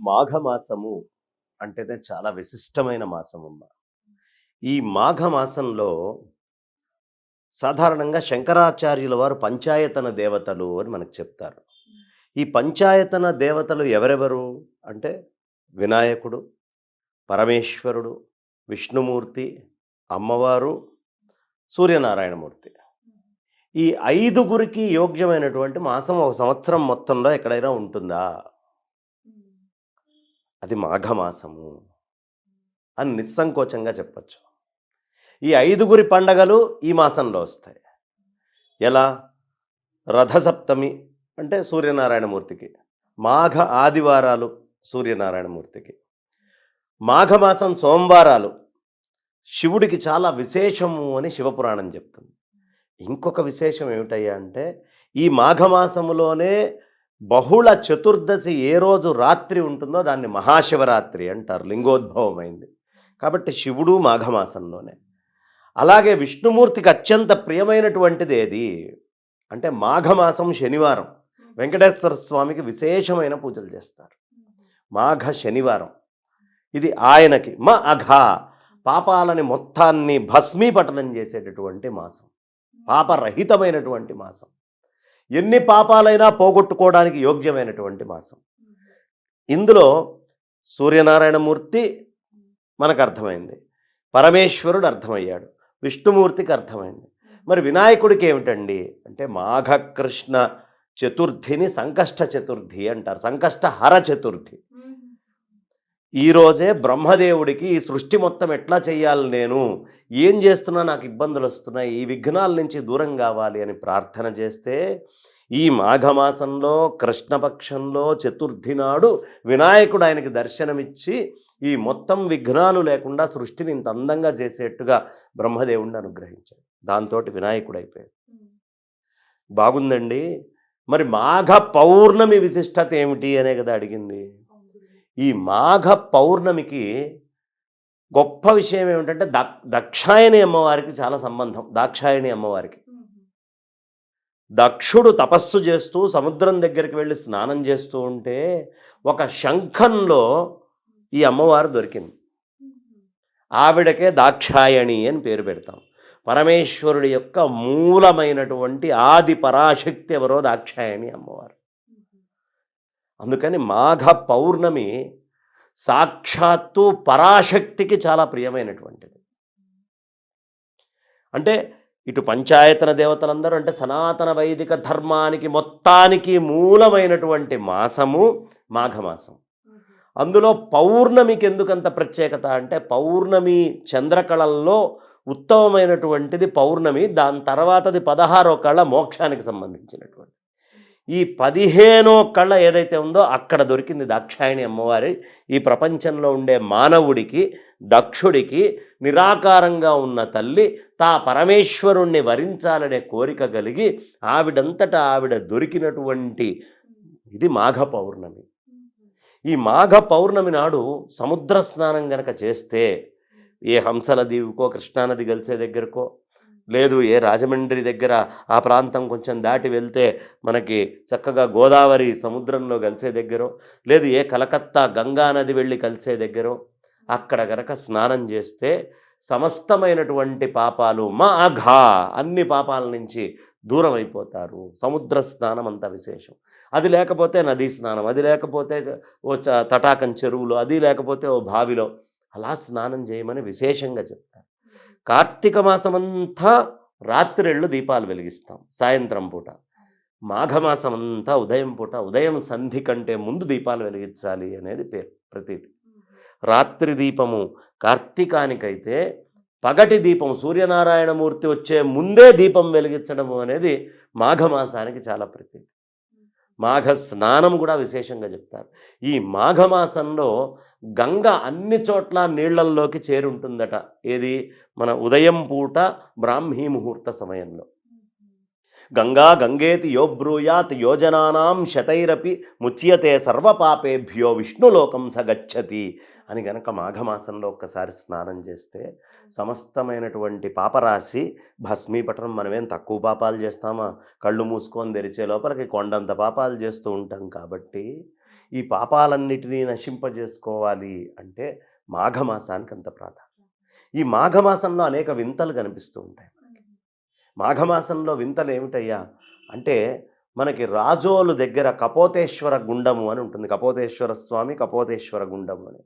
మాఘమాసము అంటేనే చాలా విశిష్టమైన మాసం అమ్మ ఈ మాఘమాసంలో సాధారణంగా శంకరాచార్యుల వారు పంచాయతన దేవతలు అని మనకు చెప్తారు. ఈ పంచాయతన దేవతలు ఎవరెవరు అంటే వినాయకుడు పరమేశ్వరుడు విష్ణుమూర్తి అమ్మవారు సూర్యనారాయణమూర్తి. ఈ ఐదుగురికి యోగ్యమైనటువంటి మాసం ఒక సంవత్సరం మొత్తంలో ఎక్కడైనా ఉంటుందా? అది మాఘమాసము అని నిస్సంకోచంగా చెప్పచ్చు. ఈ ఐదుగురి పండగలు ఈ మాసంలో వస్తాయి. ఎలా? రథసప్తమి అంటే సూర్యనారాయణమూర్తికి మాఘ ఆదివారాలు సూర్యనారాయణమూర్తికి మాఘమాసం సోమవారాలు శివుడికి చాలా విశేషము అని శివపురాణం చెప్తుంది. ఇంకొక విశేషం ఏమిటయ్యా అంటే ఈ మాఘమాసములోనే బహుళ చతుర్దశి ఏ రోజు రాత్రి ఉంటుందో దాన్ని మహాశివరాత్రి అంటారు. లింగోద్భవమైంది. కాబట్టి శివుడు మాఘమాసంలోనే. అలాగే విష్ణుమూర్తికి అత్యంత ప్రియమైనటువంటిది ఏది? అంటే మాఘమాసం శనివారం. వెంకటేశ్వర స్వామికి విశేషమైన పూజలు చేస్తారు. మాఘ శనివారం. ఇది ఆయనకి. మ అఘ. పాపాలని మొత్తాన్ని భస్మీపటనం చేసేటటువంటి మాసం. పాపరహితమైనటువంటి మాసం. ఎన్ని పాపాలైనా పోగొట్టుకోవడానికి యోగ్యమైనటువంటి మాసం. ఇందులో సూర్యనారాయణమూర్తి మనకు అర్థమైంది. పరమేశ్వరుడు అర్థమయ్యాడు. విష్ణుమూర్తికి అర్థమైంది. మరి వినాయకుడికి ఏమిటండి? అంటే మాఘకృష్ణ చతుర్థిని సంకష్ట చతుర్థి అంటారు. సంకష్ట హర చతుర్థి. ఈరోజే బ్రహ్మదేవుడికి ఈ సృష్టి మొత్తం ఎట్లా చేయాలి నేను? ఏం చేస్తున్నా నాకు ఇబ్బందులు వస్తున్నాయి. ఈ విఘ్నాల నుంచి దూరం కావాలి అని ప్రార్థన చేస్తే ఈ మాఘమాసంలో కృష్ణపక్షంలో చతుర్థి నాడు వినాయకుడు ఆయనకి దర్శనమిచ్చి ఈ మొత్తం విఘ్నాలు లేకుండా సృష్టిని ఇంత అందంగా చేసేట్టుగా బ్రహ్మదేవుడిని అనుగ్రహించాడు. దాంతో వినాయకుడు అయిపోయాడు. బాగుందండి. మరి మాఘ పౌర్ణమి విశిష్టత ఏమిటి అనే కదా అడిగింది. ఈ మాఘ పౌర్ణమికి గొప్ప విషయం ఏమిటంటే దక్ దక్షాయణి అమ్మవారికి చాలా సంబంధం దాక్షాయణి అమ్మవారికి. దక్షుడు తపస్సు చేస్తూ సముద్రం దగ్గరికి వెళ్ళి స్నానం చేస్తూ ఉంటే ఒక శంఖంలో ఈ అమ్మవారు దొరికింది. ఆవిడకే దాక్షాయణి అని పేరు పెడతాం. పరమేశ్వరుడి యొక్క మూలమైనటువంటి ఆది పరాశక్తి ఎవరో దాక్షాయణి అమ్మవారు. అందుకని మాఘ పౌర్ణమి సాక్షాత్తు పరాశక్తికి చాలా ప్రియమైనటువంటిది. అంటే ఇటు పంచాయతన దేవతలందరూ అంటే సనాతన వైదిక ధర్మానికి మొత్తానికి మూలమైనటువంటి మాసము మాఘమాసం. అందులో పౌర్ణమికి ఎందుకంత ప్రత్యేకత అంటే పౌర్ణమి చంద్రకళల్లో ఉత్తమమైనటువంటిది పౌర్ణమి దాని తర్వాతది పదహారో కళ మోక్షానికి సంబంధించినటువంటి ఈ పదిహేనో కళ ఏదైతే ఉందో అక్కడ దొరికింది దాక్షాయణి అమ్మవారి. ఈ ప్రపంచంలో ఉండే మానవుడికి దక్షుడికి నిరాకారంగా ఉన్న తల్లి తా పరమేశ్వరుణ్ణి వరించాలనే కోరిక కలిగి ఆవిడంతటా ఆవిడ దొరికినటువంటి ఇది మాఘ పౌర్ణమి. ఈ మాఘ పౌర్ణమి నాడు సముద్ర స్నానం గనక చేస్తే ఏ హంసల దీవుకో కృష్ణానది కలిసే దగ్గరకో లేదు ఏ రాజమండ్రి దగ్గర ఆ ప్రాంతం కొంచెం దాటి వెళ్తే మనకి చక్కగా గోదావరి సముద్రంలో కలిసే దగ్గర లేదు ఏ కలకత్తా గంగా నది వెళ్ళి కలిసే దగ్గర అక్కడ గనక స్నానం చేస్తే సమస్తమైనటువంటి పాపాలు మా అఘా అన్ని పాపాల నుంచి దూరం అయిపోతారు సముద్ర స్నానం అంత విశేషం. అది లేకపోతే నదీ స్నానం అది లేకపోతే ఓ చ- తటాకం చెరువులో అది లేకపోతే ఓ బావిలో అలా స్నానం చేయమని విశేషంగా చెప్తారు. కార్తీక మాసమంతా రాత్రిళ్ళు దీపాలు వెలిగిస్తాం సాయంత్రం పూట. మాఘమాసం అంతా ఉదయం పూట ఉదయం సంధి కంటే ముందు దీపాలు వెలిగించాలి అనేది పేరు ప్రతీతి. రాత్రి దీపము కార్తీకానికైతే పగటి దీపం సూర్యనారాయణమూర్తి వచ్చే ముందే దీపం వెలిగించడము అనేది మాఘమాసానికి చాలా ప్రతీతి. మాఘ స్నానం కూడా విశేషంగా చెప్తారు. ఈ మాఘమాసంలో గంగ అన్ని చోట్ల నీళ్ళల్లోకి చేరుంటుందట. ఏది? మన ఉదయం పూట బ్రాహ్మీ ముహూర్త సమయంలో. గంగా గంగేతి యోబ్రూయాత్ యోజనానాం శతైరపి ముచ్యతే సర్వపాపేభ్యో విష్ణులోకం సగచ్చతి అని గనక మాఘమాసంలో ఒక్కసారి స్నానం చేస్తే సమస్తమైనటువంటి పాపరాశి భస్మీపట్టడం మనమేం తక్కువ పాపాలు చేస్తామా? కళ్ళు మూసుకొని తెరిచే లోపలికి కొండంత పాపాలు చేస్తూ ఉంటాం కాబట్టి ఈ పాపాలన్నిటినీ నశింపజేసుకోవాలి అంటే మాఘమాసానికి అంత ప్రాధాన్యం. ఈ మాఘమాసంలో అనేక వింతలు కనిపిస్తూ ఉంటాయి. మాఘమాసంలో వింతలు ఏమిటయ్యా అంటే మనకి రాజోలు దగ్గర కపోతేశ్వర గుండము అని ఉంటుంది. కపోతేశ్వర స్వామి కపోతేశ్వర గుండము అని.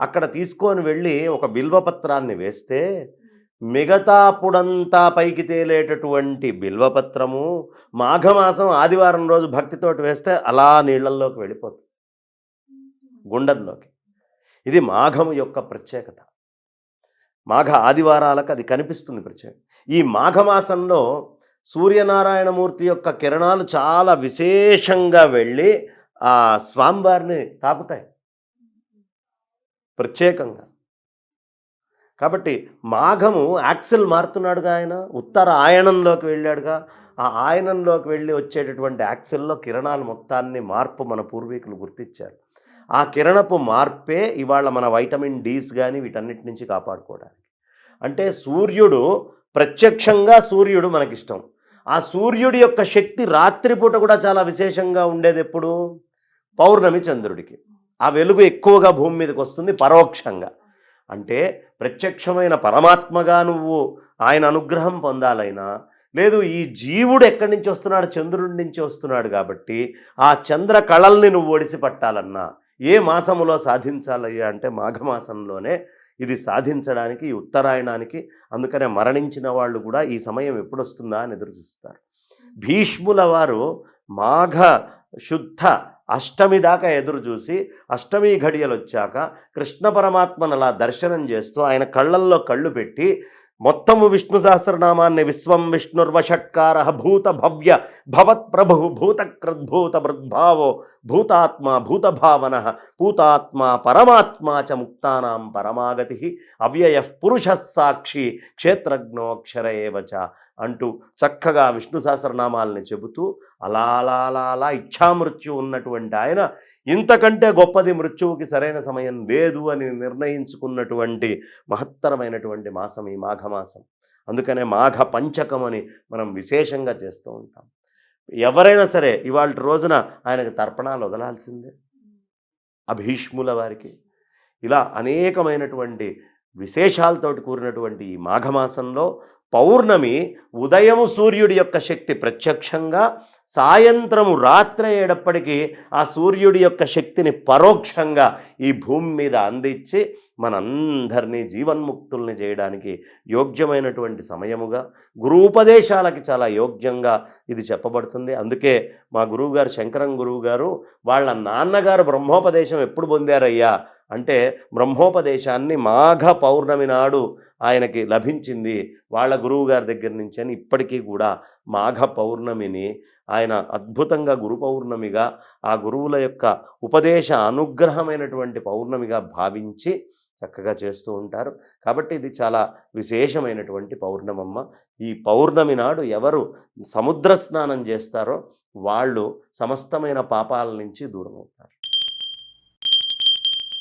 అక్కడ తీసుకొని వెళ్ళి ఒక బిల్వపత్రాన్ని వేస్తే మిగతాపుడంతా పైకి తేలేటటువంటి బిల్వపత్రము మాఘమాసం ఆదివారం రోజు భక్తితోటి వేస్తే అలా నీళ్ళల్లోకి వెళ్ళిపోతుంది. గుండంలోకి. ఇది మాఘము యొక్క ప్రత్యేకత. మాఘ ఆదివారాలకు అది కనిపిస్తుంది ప్రత్యేకత ఈ మాఘమాసంలో సూర్యనారాయణమూర్తి యొక్క కిరణాలు చాలా విశేషంగా వెళ్ళి ఆ స్వామివారిని తాపుతాయి ప్రత్యేకంగా. కాబట్టి మాఘము యాక్సిల్ మారుతున్నాడుగా ఆయన ఉత్తర ఆయనంలోకి వెళ్ళాడుగా. ఆ ఆయనంలోకి వెళ్ళి వచ్చేటటువంటి యాక్సిల్లో కిరణాలు మొత్తాన్ని మార్పు మన పూర్వీకులు గుర్తించారు. ఆ కిరణపు మార్పే ఇవాళ మన వైటమిన్ డీస్ కానీ వీటన్నిటి నుంచి కాపాడుకోవడానికి. అంటే సూర్యుడు ప్రత్యక్షంగా సూర్యుడు మనకిష్టం. ఆ సూర్యుడి యొక్క శక్తి రాత్రిపూట కూడా చాలా విశేషంగా ఉండేది ఎప్పుడు? పౌర్ణమి చంద్రుడికి. ఆ వెలుగు ఎక్కువగా భూమి మీదకి వస్తుంది పరోక్షంగా. అంటే ప్రత్యక్షమైన పరమాత్మగా నువ్వు ఆయన అనుగ్రహం పొందాలైనా లేదు ఈ జీవుడు ఎక్కడి నుంచి వస్తున్నాడు? చంద్రుడి నుంచి వస్తున్నాడు కాబట్టి ఆ చంద్ర కళల్ని నువ్వు ఒడిసి పట్టాలన్నా ఏ మాసములో సాధించాలయ్యా అంటే మాఘమాసంలోనే ఇది సాధించడానికి ఈ ఉత్తరాయణానికి అందుకనే మరణించిన వాళ్ళు కూడా ఈ సమయం ఎప్పుడు వస్తుందా అని ఎదురు చూస్తారు. భీష్ముల వారు మాఘ శుద్ధ అష్టమి దాకా ఎదురు చూసి అష్టమి ఘడియలు వచ్చాక కృష్ణ పరమాత్మను అలా దర్శనం చేస్తూ ఆయన కళ్ళల్లో కళ్ళు పెట్టి మొత్తము విష్ణు సహస్రనామాన్ని విశ్వం విష్ణుర్వషట్కార భూత భవ్య భవత్ ప్రభు భూతకృద్భూత మృద్భావో భూతాత్మ భూతభావన భూతాత్మ పరమాత్మా చ ముక్తానాం పరమాగతి అవ్యయ పురుష సాక్షి క్షేత్రజ్ఞో అక్షర ఏవ చ అంటూ చక్కగా విష్ణు సహస్రనామాలని చెబుతూ అలా అలా అలా అలా ఇచ్ఛామృత్యు ఉన్నటువంటి ఆయన ఇంతకంటే గొప్పది మృత్యువుకి సరైన సమయం లేదు అని నిర్ణయించుకున్నటువంటి మహత్తరమైనటువంటి మాసం ఈ మాఘమాసం. అందుకనే మాఘ పంచకం అని మనం విశేషంగా చేస్తూ ఉంటాం. ఎవరైనా సరే ఇవాళ రోజున ఆయనకు తర్పణాలు వదలాల్సిందే. అభీష్ముల వారికి. ఇలా అనేకమైనటువంటి విశేషాలతోటి కూడినటువంటి ఈ మాఘమాసంలో పౌర్ణమి ఉదయము సూర్యుడి యొక్క శక్తి ప్రత్యక్షంగా సాయంత్రము రాత్రి అయ్యేటప్పటికీ ఆ సూర్యుడి యొక్క శక్తిని పరోక్షంగా ఈ భూమి మీద అందించి మనందరినీ జీవన్ముక్తుల్ని చేయడానికి యోగ్యమైనటువంటి సమయముగా గురూపదేశాలకి చాలా యోగ్యంగా ఇది చెప్పబడుతుంది. అందుకే మా గురువుగారు శంకరం గురువు గారు వాళ్ళ నాన్నగారు బ్రహ్మోపదేశం ఎప్పుడు పొందారయ్యా? అంటే బ్రహ్మోపదేశాన్ని మాఘ పౌర్ణమి నాడు ఆయనకి లభించింది. వాళ్ళ గురువు గారి దగ్గర నుంచి అని ఇప్పటికీ కూడా మాఘ పౌర్ణమిని ఆయన అద్భుతంగా గురు పౌర్ణమిగా ఆ గురువుల యొక్క ఉపదేశ అనుగ్రహమైనటువంటి పౌర్ణమిగా భావించి చక్కగా చేస్తూ ఉంటారు. కాబట్టి ఇది చాలా విశేషమైనటువంటి పౌర్ణమమ్మ. ఈ పౌర్ణమి నాడు ఎవరు సముద్ర స్నానం చేస్తారో వాళ్ళు సమస్తమైన పాపాల నుంచి దూరం అవుతారు